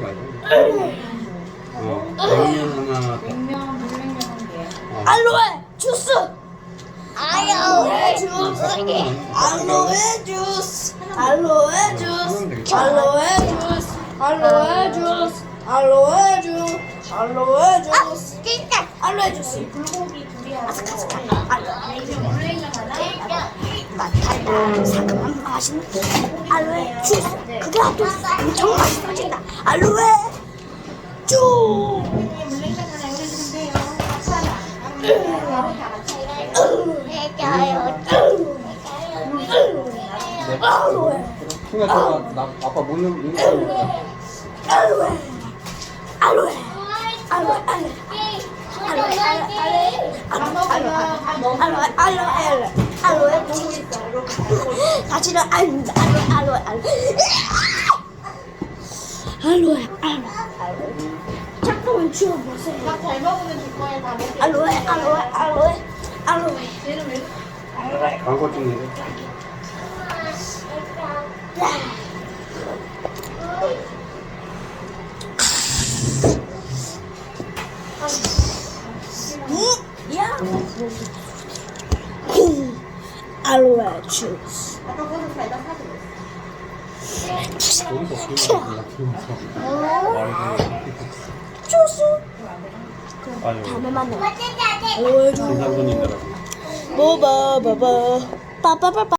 말고. 어, 냉면 하나. 냉면, 물냉면 한 개. 어. 알로에 주스. 알로에 주스. 알로에 주스. 알로에 주스. 알로에 주스. 알로에 주스. 알로에 주스. 알로에 주스. 진짜. 알로에 주스. 불고기 둘이하고. 알로에 물냉면 하나. 맛깔나 상큼한 맛있는 알로에 주스. 그게 아주 엄청 맛있어진다. 알로에. 알로에. 순간 저가 나 아빠 못 넣는 거. 알로에. 알로에. 알로에. 알로에. 알로에. 알로에. 알로에. 알로에. 알로에. 주스. 다시는 알로에. 알로에. 알로에. 알로에. 알로에. 잠깐만 치워보세요. 다잘 먹으면 줄 거예요. 다 먹게. 알로에. 알로에. 알로에. 알로에. 얘는 왜? 광고 찍는 거. 야. aloe juice. 주스. 다음에 만나. aloe juice. 먹어봐봐봐. 빠빠빠빠.